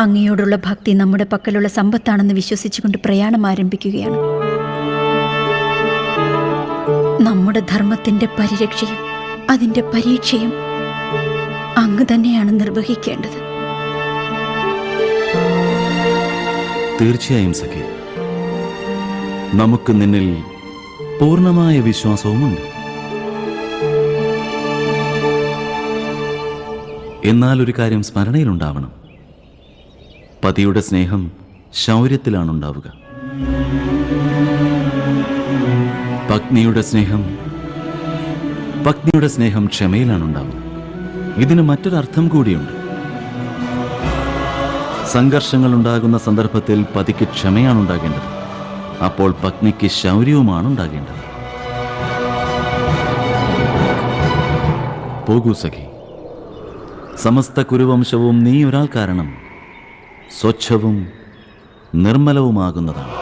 അങ്ങയോടുള്ള ഭക്തി നമ്മുടെ പക്കലുള്ള സമ്പത്താണെന്ന് വിശ്വസിച്ചുകൊണ്ട് പ്രയാണം ആരംഭിക്കുകയാണ്. നമ്മുടെ ധർമ്മത്തിന്റെ പരിരക്ഷയും അതിന്റെ പരീക്ഷയും അങ്ങ് തന്നെയാണ് നിർവഹിക്കേണ്ടത്. തീർച്ചയായും സഖി. നമുക്ക് നിന്നിൽ പൂർണമായ വിശ്വാസവുമുണ്ട്. എന്നാൽ ഒരു കാര്യം സ്മരണയിലുണ്ടാവണം. പതിയുടെ സ്നേഹം ശൗര്യത്തിലാണ് ഉണ്ടാവുക പത്നിയുടെ സ്നേഹം പത്നിയുടെ സ്നേഹം ക്ഷമയിലാണ് ഉണ്ടാവുക ഇതിന് മറ്റൊരർത്ഥം കൂടിയുണ്ട്. സംഘർഷങ്ങൾ ഉണ്ടാകുന്ന സന്ദർഭത്തിൽ പതിക്ക് ക്ഷമയാണ് ഉണ്ടാകേണ്ടത് അപ്പോൾ പത്നിക്ക് ശൗര്യവുമാണ് ഉണ്ടാകേണ്ടത് പോകൂ സഖി. സമസ്ത കുരുവംശവും നീ ഒരാൾ കാരണം സ്വച്ഛവും നിർമ്മലവുമാകുന്നതാണ്.